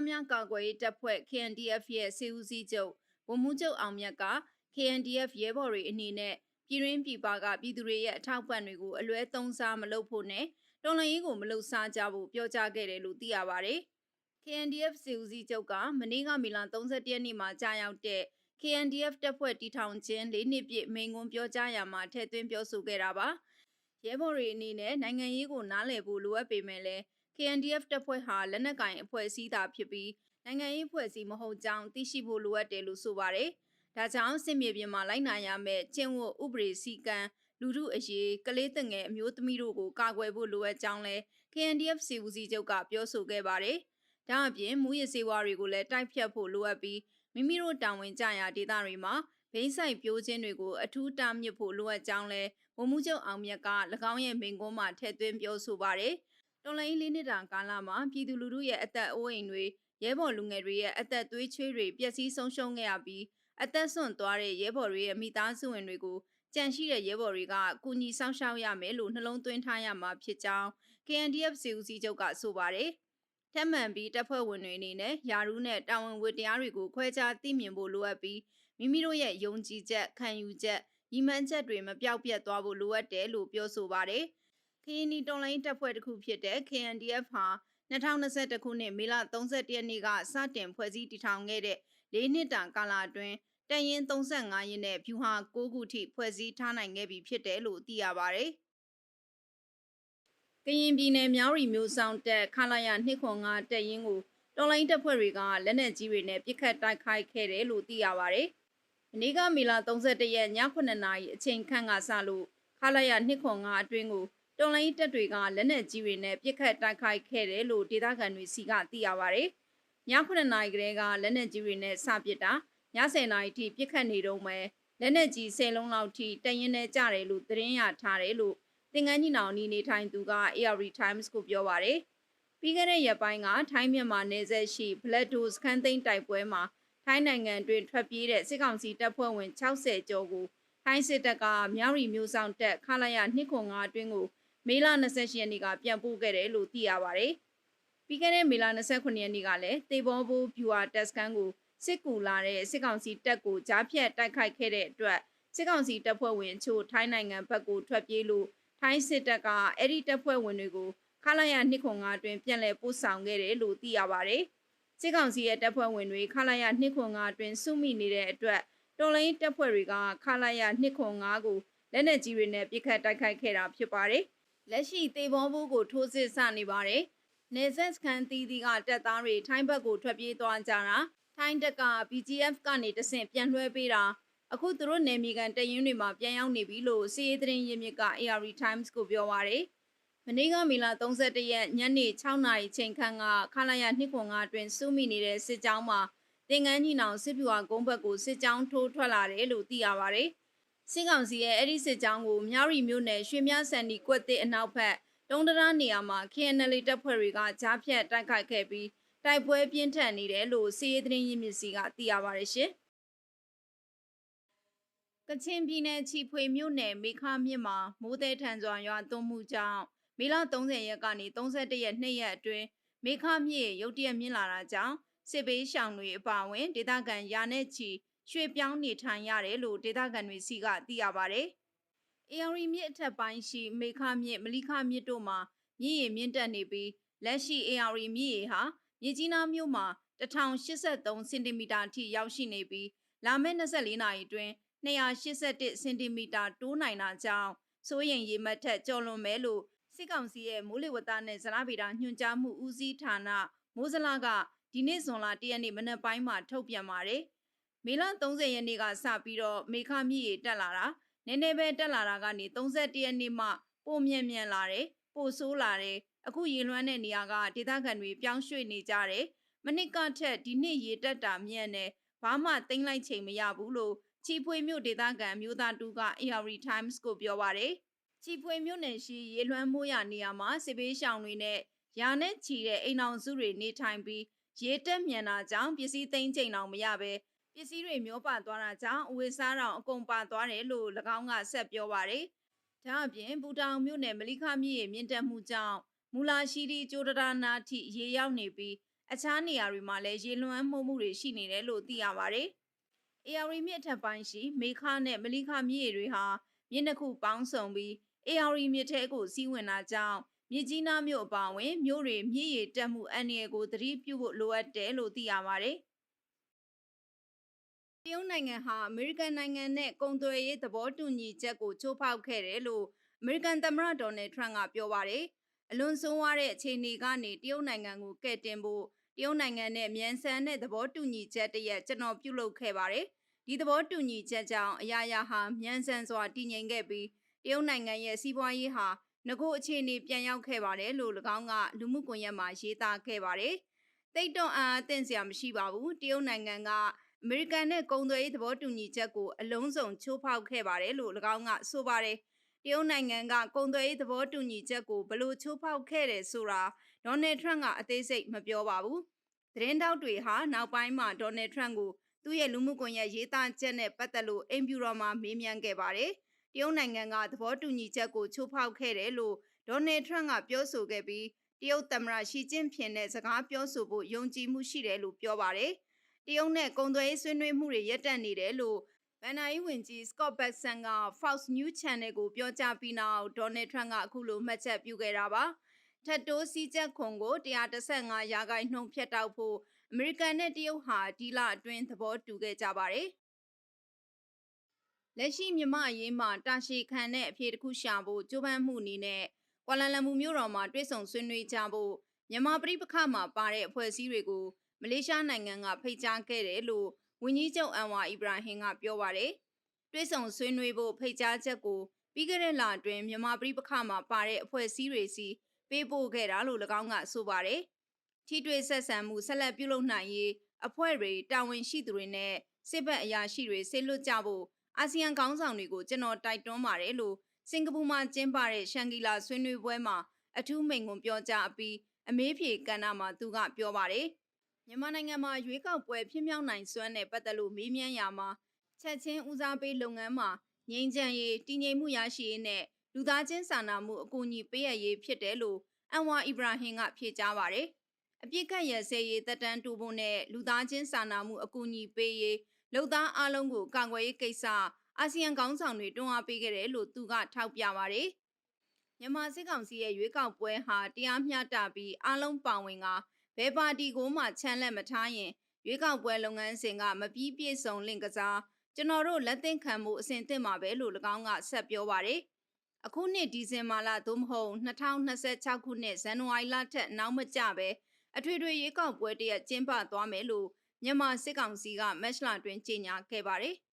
သားများကာကွယ်ရေးတပ်ဖွဲ့ KNDF ရဲ့စေဦးစီးချုပ်ဗိုလ်မှူးချုပ်အောင်မြတ်က KNDF ရဲဘော်တွေအနေနဲ့ပြည်ရင်းပြည်ပကပြည်သူတွေရဲ့အထောက်ပံ့တွေကိုအလွဲသုံးစားမလုပ်ဖို့နဲ့တော်လှန်ရေးကိုမလုပ်စားကြဖို့ပြောကြားခဲ့တယ်လို့သိရပါတယ်။ KNDF စေဦးစီးချုပ်ကမနေ့ကမီလ31ရက်နေ့မှာကြာရောက်တဲ့ KNDF တပ်ဖွဲ့တီထောင်ခြင်း၄နှစ်ပြည့်မိန်ကွန်းပြောကြားရာမှာထည့်သွင်းပြောဆိုခဲ့တာပါ။ရဲဘော်တွေအနေနဲ့နိုင်ငံရေးကိုနားလည်ဖို့လိုအပ်ပေမဲ့လည်း KNDF တပ်ဖွဲ့ဟာလက်နက်ကင်အဖွဲ့အစည်းသာဖြစ်ပြီးနိုင်ငံရေးအဖွဲ့အစည်းမဟုတ်ကြောင်းသိရှိဖို့လိုအပ်တယ်လို့ဆိုပါတယ်။ဒါကြောင့်စစ်မြေပြင်မှာလိုက်နာရမယ့်ကျင့်ဝတ်ဥပဒေစည်းကမ်းလူထုအရေးကလေးတငယ်အမျိုးသမီးတို့ကိုကာကွယ်ဖို့လိုအပ်ကြောင်းလဲ KNDF စီဦးစီးချုပ်ကပြောဆိုခဲ့ပါတယ်။ဒါအပြင်မူရစေဝါတွေကိုလည်းတိုက်ဖြတ်ဖို့လိုအပ်ပြီးမိမိတို့တာဝန်ကျရာဒေသတွေမှာဘိန်းဆိုင်ပြိုးခြင်းတွေကိုအထူးတားမြစ်ဖို့လိုအပ်ကြောင်းလဲဗိုလ်မှူးချုပ်အောင်မြတ်က၎င်းရဲ့မိန့်ခွန်းမှာထည့်သွင်းပြောဆိုပါတယ်။ တော်လိုင်းလေးနှစ်တာကာလမှာပြည်သူလူထုရဲ့အသက်အိုးအိမ်တွေရဲဘော်လူငယ်တွေရဲ့အသက်သွေးချွေးတွေပျက်စီးဆုံးရှုံးခဲ့ရပြီးအသက်ဆွန့်သွားတဲ့ရဲဘော်တွေရဲ့မိသားစုဝင်တွေကိုကြန့်ရှိတဲ့ရဲဘော်တွေကကူညီဆောင်ရှောက်ရမယ်လို့နှလုံးသွင်းထားရမှာဖြစ်ကြောင်း KNDF စီဦးစီးချုပ်ကဆိုပါတယ်။ထက်မှန်ပြီးတပ်ဖွဲ့ဝင်တွေအနေနဲ့ယာရုနဲ့တာဝန်ဝတ္တရားတွေကိုခွဲခြားသိမြင်ဖို့လိုအပ်ပြီးမိမိတို့ရဲ့ယုံကြည်ချက်ခံယူချက်ရည်မှန်းချက်တွေမပြောက်ပြတ်သွားဖို့လိုအပ်တယ်လို့ပြောဆိုပါတယ်။ ခရီးနီတော်လိုင်းတပ်ဖွဲ့တစ်ခုဖြစ်တဲ့ KNDF ဟာ2021ခုနှစ်မေလ31ရက်နေ့ကစတင်ဖွဲ့စည်းတည်ထောင်ခဲ့တဲ့၄နှစ်တာကာလအတွင်းတန်ရင်35ရင်းနဲ့ဖြူဟာ6ခုထိဖွဲ့စည်းထားနိုင်ခဲ့ပြီဖြစ်တယ်လို့သိရပါတယ်။ကရင်ပြည်နယ်မြောက်ရီမျိုးဆောင်တက်ခလာရ205တက်ရင်ကိုတော်လိုင်းတပ်ဖွဲ့တွေကလက်နက်ကြီးတွေနဲ့ပစ်ခတ်တိုက်ခိုက်ခဲ့တယ်လို့သိရပါတယ်။မနေ့ကမေလ31ရက်ည9နာရီအချိန်ခန့်ကစလို့ခလာရ205အတွင်းကို တော်လိုင်းတပ်တွေကလက်နက်ကြီးတွေနဲ့ပစ်ခတ်တိုက်ခိုက်ခဲ့တယ်လို့ဒေသခံတွေစီကသိရပါတယ်။ည9နာရီကလေးကလက်နက်ကြီးတွေနဲ့စပစ်တာည10နာရီထိပြစ်ခတ်နေတော့မယ်လက်နက်ကြီး10လုံးလောက်ထိတရင်နဲ့ကြတယ်လို့သတင်းရထားတယ်လို့သင်္ကန်းကြီးနောင်နီနေထိုင်သူက AR Times ကိုပြောပါတယ်ပြီးခဲ့တဲ့ရက်ပိုင်းကထိုင်းမြန်မာနယ်စပ်ရှိ Black Dose ခန်းသိမ်းတိုက်ပွဲမှာထိုင်းနိုင်ငံတွင်ထွက်ပြေးတဲ့စစ်ကောင်စီတပ်ဖွဲ့ဝင်60ကျော်ကိုထိုင်းစစ်တပ်ကမြောက်ရီမျိုးဆောင်တပ်ခလာရ205အတွင်းကို မေလ28ရက်နေ့ကပြန်ပို့ခဲ့တယ်လို့သိရပါတယ်။ပြီးခဲ့တဲ့မေလ29ရက်နေ့ကလည်းတေဘောဘူဗျူဟာတက်စကန်ကိုစစ်ကူလာတဲ့စစ်ကောင်စီတပ်ကိုကြားဖြတ်တိုက်ခိုက်ခဲ့တဲ့အတွက်စစ်ကောင်စီတပ်ဖွဲ့ဝင်အချို့ထိုင်းနိုင်ငံဘက်ကိုထွက်ပြေးလို့ထိုင်းစစ်တပ်ကအဲ့ဒီတပ်ဖွဲ့ဝင်တွေကိုခလာရ205အတွင်းပြန်လည်ပို့ဆောင်ခဲ့တယ်လို့သိရပါတယ်။စစ်ကောင်စီရဲ့တပ်ဖွဲ့ဝင်တွေခလာရ205အတွင်းစုမိနေတဲ့အတွက်တော်လိုင်းတပ်ဖွဲ့တွေကခလာရ205ကိုလက်နက်ကြီးတွေနဲ့ပစ်ခတ်တိုက်ခိုက်ခဲ့တာဖြစ်ပါတယ်။ လက်ရှိတေဘောဘူးကိုထိုးစစ်ဆနေပါတယ်။နေဆက်စခန်းတီးတီးကတပ်သားတွေထိုင်းဘက်ကိုထွက်ပြေးသွားကြတာထိုင်းတပ်က BGF ကနေတဆင့်ပြန်လွှဲပေးတာအခုသူတို့နယ်မြေကန်တရင်တွေမှာပြန်ရောက်နေပြီလို့စီးရေးသတင်းရင်းမြစ်က AR Times ကိုပြောပါရယ်မနေ့ကမေလ31ရက်ညနေ6နာရီချိန်ခန့်ကခလာရ205အတွင်းစုမိနေတဲ့စစ်ကြောင်းမှာတင်ကန်းကြီးနောင်စစ်ပြူဟာကုန်းဘက်ကိုစစ်ကြောင်းထိုးထွက်လာတယ်လို့သိရပါရယ် စစ်ကောင်စီရဲ့အဲ့ဒီစစ်ကြောင်းကိုမြောက်ရီမြို့နယ်ရွှေမြဆန်ဒီကွက်တဲ့အနောက်ဘက်တုံးတရာနေရာမှာ KNL တပ်ဖွဲ့တွေကကြားဖြတ်တိုက်ခိုက်ခဲ့ပြီးတိုက်ပွဲပြင်းထန်နေတယ်လို့စီးရေးသတင်းရင်းမြစ်စီကသိရပါတယ်ရှင်။ကချင်ပြည်နယ်ချီဖွေမြို့နယ်မေခမြစ်မှာမိုးသည်ထန်စွာရွာသွန်းမှုကြောင့်မေလ30ရက်ကနေ31ရက်2ရက်အတွင်းမေခမြစ်ရုတ်တရက်မြင့်လာတာကြောင့်စစ်ဘေးရှောင်တွေအပါအဝင်ဒေသခံရာနဲ့ချီ ရွှေ့ပြောင်းနေထိုင်ရတယ်လို့ဒေသခံတွေစီကသိရပါတယ်။အေယရီမြစ်အထက်ပိုင်းရှိမေခမြစ်မလိခမြစ်တို့မှာမြစ်ရေမြင့်တက်နေပြီးလက်ရှိအေယရီမြစ်ရေဟာမြစ်ကြီးနားမြို့မှာ1083စင်တီမီတာအထိရောက်ရှိနေပြီးလာမယ့်24နာရီအတွင်း281စင်တီမီတာတိုးနိုင်တာကြောင့်စိုးရိမ်ရေမှတ်ထက်ကျော်လွန်မယ်လို့စစ်ကောင်စီရဲ့မိုးလေဝသနဲ့ဇလဗေဒညွှန်ကြားမှုဦးစီးဌာနမိုးစလာကဒီနေ့ဇွန်လ1ရက်နေ့မနက်ပိုင်းမှာထုတ်ပြန်ပါတယ်။ မေလ30ရက်နေ့ကစပြီးတော့မေခမြစ်ရေတက်လာတာနည်းနည်းပဲတက်လာတာကနေ31ရက်နေ့မှပိုမြန်မြန်လာတယ်ပိုဆိုးလာတယ်အခုရေလွှမ်းတဲ့နေရာကဒေသခံတွေပြောင်းရွှေ့နေကြတယ်မနစ်ကထက်ဒီနှစ်ရေတက်တာမြန်တယ်ဘာမှသိမ့်လိုက်ချိန်မရဘူးလို့ချီဖွေမြို့ဒေသခံမျိုးသားတူက AR Times ကိုပြောပါတယ်ချီဖွေမြို့နယ်ရှိရေလွှမ်းမိုးရနေရာမှာစစ်ဘေးရှောင်တွေနဲ့ရာနဲ့ချီတဲ့အိမ်အောင်စုတွေနေထိုင်ပြီးရေတက်မြန်တာကြောင့်ပစ္စည်းသိမ်းချိန်အောင်မရဘဲ ပစ္စည်းတွေမျောပါသွားတာကြောင့်အဝေစားတော်အကုန်ပါသွားတယ်လို့၎င်းကဆက်ပြောပါတယ်။ဒါအပြင်ဘူတောင်မြို့နယ်မလိခမြစ်ရေမြင့်တက်မှုကြောင့်မူလာရှိရီကျိုဒရာနာထိရေရောက်နေပြီးအခြားနေရာတွေမှာလည်းရေလွှမ်းမှုမှုတွေရှိနေတယ်လို့သိရပါတယ်။ AR မြစ်အထက်ပိုင်းရှိမေခနဲ့မလီခမြစ်ရေတွေဟာမြစ်နှစ်ခုပေါင်းစုံပြီး AR မြစ်ထဲကိုစီးဝင်တာကြောင့်မြစ်ကြီးနားမြို့အပါအဝင်မြို့တွေမြစ်ရေတက်မှုအန္တရာယ်ကိုသတိပြုဖို့လိုအပ်တယ်လို့သိရပါတယ်။ တရုတ်နိုင်ငံဟာအမေရိကန်နိုင်ငံနဲ့ကုန်သွယ်ရေးသဘောတူညီချက်ကိုချိုးဖောက်ခဲ့တယ်လို့အမေရိကန်သမ္မတဒေါ်နယ်ထရန့်ကပြောပါတယ်။အလွန်ဆိုးဝါးတဲ့အခြေအနေကနေတရုတ်နိုင်ငံကိုကဲ့တင်ဖို့တရုတ်နိုင်ငံနဲ့မြန်ဆန်တဲ့သဘောတူညီချက်တရက်ကျွန်တော်ပြုလုပ်ခဲ့ပါတယ်။ဒီသဘောတူညီချက်ကြောင့်အရာရာဟာမြန်ဆန်စွာတည်ငြိမ်ခဲ့ပြီးတရုတ်နိုင်ငံရဲ့စီးပွားရေးဟာငကိုအခြေအနေပြန်ရောက်ခဲ့ပါတယ်လို့၎င်းကလူမှုကွန်ရက်မှာရေးသားခဲ့ပါတယ်။တိတ်တော့အာအသင့်စရာမရှိပါဘူး။တရုတ်နိုင်ငံက အမေရိကန်နဲ့ကုန်သွယ်ရေးသဘောတူညီချက်ကိုအလုံးစုံချိုးဖောက်ခဲ့ပါတယ်လို့၎င်းကဆိုပါတယ်။တရုတ်နိုင်ငံကကုန်သွယ်ရေးသဘောတူညီချက်ကိုဘလို့ချိုးဖောက်ခဲ့တယ်ဆိုတာဒေါ်နယ်ထရန့်ကအသေးစိတ်မပြောပါဘူး။သတင်းတောက်တွေဟာနောက်ပိုင်းမှာဒေါ်နယ်ထရန့်ကိုသူ့ရဲ့လူမှုကွန်ရက်ရေးသားချက်နဲ့ပတ်သက်လို့အိမ်ဖြူတော်မှာမေးမြန်းခဲ့ပါတယ်။တရုတ်နိုင်ငံကသဘောတူညီချက်ကိုချိုးဖောက်ခဲ့တယ်လို့ဒေါ်နယ်ထရန့်ကပြောဆိုခဲ့ပြီးတရုတ်သမ္မတရှီကျင့်ဖျင်နဲ့စကားပြောဆိုဖို့ယုံကြည်မှုရှိတယ်လို့ပြောပါတယ်။တ ရုတ်နဲ့ကုန်သွယ်ရေးဆွေးနွေးမှုတွေရပ်တန့်နေတယ်လို့ဗန်နာယီဝင်ကြီး Scott Bessent က Fox News Channel ကိုပြောကြားပြီးနောက်ဒေါ်နယ်ထရန့်ကအခုလိုမှတ်ချက်ပြုခဲ့တာပါ။ထတ်တိုးစီးချက်ခွန်ကို135ရာခိုင်နှုန်းဖြတ်တောက်ဖို့အမေရိကန်နဲ့တရုတ်ဟာဒီလအတွင်းသဘောတူခဲ့ကြပါတယ်။လက်ရှိမြမအရေးမှာတာရှည်ခံတဲ့အဖြေတစ်ခုရှာဖို့ကြိုးပမ်းမှုအနေနဲ့ကွာလာလမ်ပူမြို့တော်မှာတွေ့ဆုံဆွေးနွေးကြဖို့မြန်မာပြည်ပခါမှာပါတဲ့အဖွဲ့အစည်းတွေကို မလေးရှားနိုင်ငံကဖိတ်ကြားခဲ့တယ်လို့ဝန်ကြီးချုပ်အန်ဝါအီဘရာဟင်ကပြောပါတယ်။တွေ့ဆုံဆွေးနွေးဖို့ဖိတ်ကြားချက်ကိုပြီးခဲ့တဲ့လအတွင်းမြန်မာပြည်ပခါမှာပါတဲ့အဖွဲ့အစည်းတွေစီပေးပို့ခဲ့တာလို့၎င်းကဆိုပါတယ်။ထိတွေ့ဆက်ဆံမှုဆက်လက်ပြုလုပ်နိုင်ရေးအဖွဲ့တွေတာဝန်ရှိသူတွေနဲ့စစ်ဘက်အရာရှိတွေဆေလွတ်ကြဖို့အာဆီယံခေါင်းဆောင်တွေကိုကျွန်တော်တိုက်တွန်းပါတယ်လို့စင်ကာပူမှာကျင်းပတဲ့ရှန်ဂီလာဆွေးနွေးပွဲမှာအထူးမိန့်ခွန်းပြောကြားအပြီးအမေးဖြေကဏ္ဍမှာသူကပြောပါတယ် မြန်မာနိုင်ငံမှာရွေးကောက်ပွဲဖြစ်မြောက်နိုင်စွမ်းနဲ့ပတ်သက်လို့မေးမြန်းရာမှာချက်ချင်းဦးစားပေးလုပ်ငန်းမှာငြိမ်းချမ်းရေးတည်ငြိမ်မှုရရှိရေးနဲ့လူသားချင်းစာနာမှုအကူအညီပေးရရေးဖြစ်တယ်လို့အန်ဝါအီဘရာဟင်ကဖြေကြားပါတယ်။အပြစ်ခတ်ရစဲရေးတက်တန်းတူဖို့နဲ့လူသားချင်းစာနာမှုအကူအညီပေးရေးလုံသားအလုံးကိုကာကွယ်ရေးကိစ္စအာဆီယံခေါင်းဆောင်တွေတွန်းအားပေးခဲ့တယ်လို့သူကထောက်ပြပါတယ်။မြန်မာစစ်ကောင်စီရဲ့ရွေးကောက်ပွဲဟာတရားမျှတပြီးအလုံးပါဝင်က ဘယ်ပါတီကိုမှချမ်းလက်မထားရင်ရွေးကောက်ပွဲလုပ်ငန်းစဉ်ကမပြီးပြည့်စုံလင့်ကစားကျွန်တော်တို့လက်သင့်ခံမှုအစဉ်သင့်မှာပဲလို့၎င်းကဆက်ပြောပါတယ်။အခုနှစ်ဒီဇင်ဘာလသို့မဟုတ်2026ခုနှစ်ဇန်နဝါရီလထက်နောက်မကျပဲအထွေထွေရွေးကောက်ပွဲတရက်ကျင်းပသွားမယ်လို့မြန်မာစစ်ကောင်စီကမက်ရှလာတွင်ကြေညာခဲ့ပါတယ်။